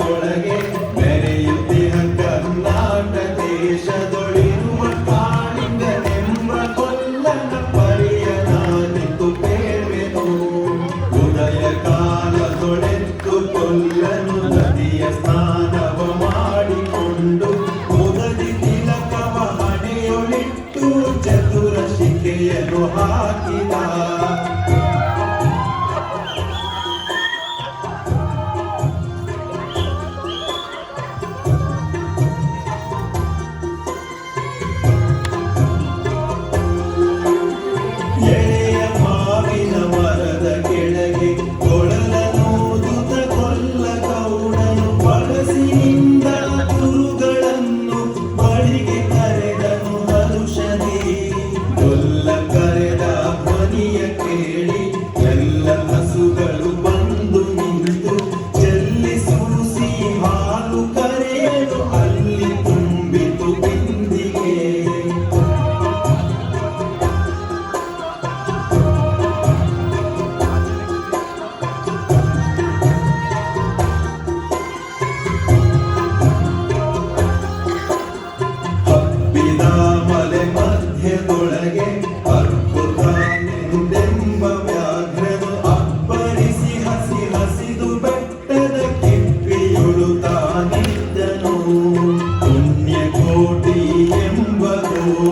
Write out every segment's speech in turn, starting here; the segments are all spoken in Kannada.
ಒಳಗೆ ಮೆರೆಯುತ್ತಿಹಂಗ ನಾಟ ದೇಶದೊಳಿರುವ ಕಾಳಿಂದ ನಿಮ್ಮ ಕೊಲ್ಲನ ಪರಿಯ ನಾನಿತು ಪೇರ್ವೆನು ಉದಯ ಕಾಲ ತೊಳೆದು ಕೊಲ್ಲನು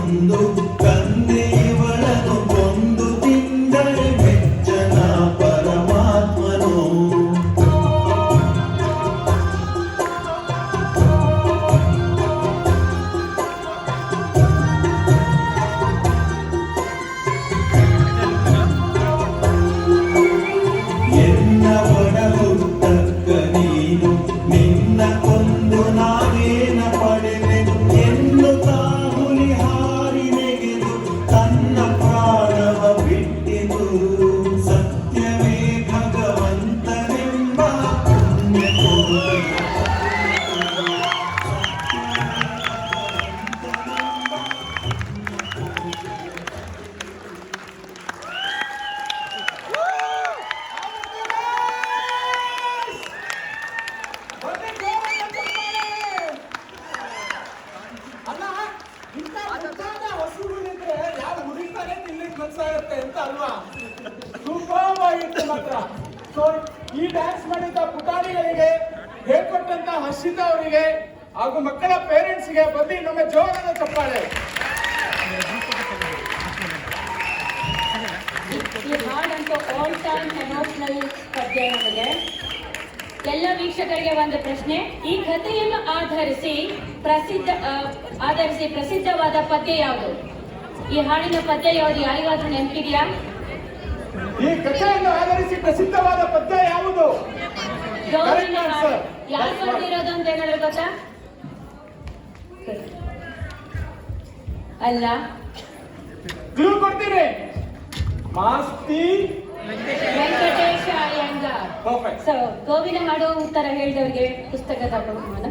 on the ne korkuyor. So ಈ ಡ್ಯಾನ್ಸ್ ಮಾಡಿದ ಪುಟಾಣಿಗಳಿಗೆ ಹೇಳ್ಕೊಟ್ಟಂತ ಹರ್ಷಿತಾ ಅವರಿಗೆ ಹಾಗೂ ಮಕ್ಕಳ ಪೇರೆಂಟ್ಸ್ಗೆ ಬಂದು ನಮ್ಮ ಜೋರಾದ ಚಪ್ಪಾಳೆ. ಈ ಆಲ್ ಟೈಮ್ ಪದ್ಯ ಎಲ್ಲ ವೀಕ್ಷಕರಿಗೆ ಒಂದು ಪ್ರಶ್ನೆ, ಈ ಕಥೆಯನ್ನು ಆಧರಿಸಿ ಪ್ರಸಿದ್ಧ ಆಧರಿಸಿ ಪ್ರಸಿದ್ಧವಾದ ಪದ್ಯ ಯಾವುದು? ಈ ಹಾಡಿನ ಪದ್ಯ ಯಾವುದು? ಯಾರಿಗಾದ್ರೂ ನೆನಪಿದೆಯಾ? ಈ ಕಥೆಯನ್ನು ಆಧರಿಸಿ ಪ್ರಸಿದ್ಧವಾದ ಪದ್ಯ ಯಾವುದು? ಅಲ್ಲ. ಕ್ಲೂ ಕೊಡ್ತೀನಿ. ಮಾಸ್ತಿ. ವೆಂಕಟೇಶ ಅಯ್ಯಂಗಾರ್. ಸೊ ಗೋವಿನ ಹಾಡು ಉತ್ತರ ಹೇಳಿದವರಿಗೆ ಪುಸ್ತಕದ ಬಹುಮಾನ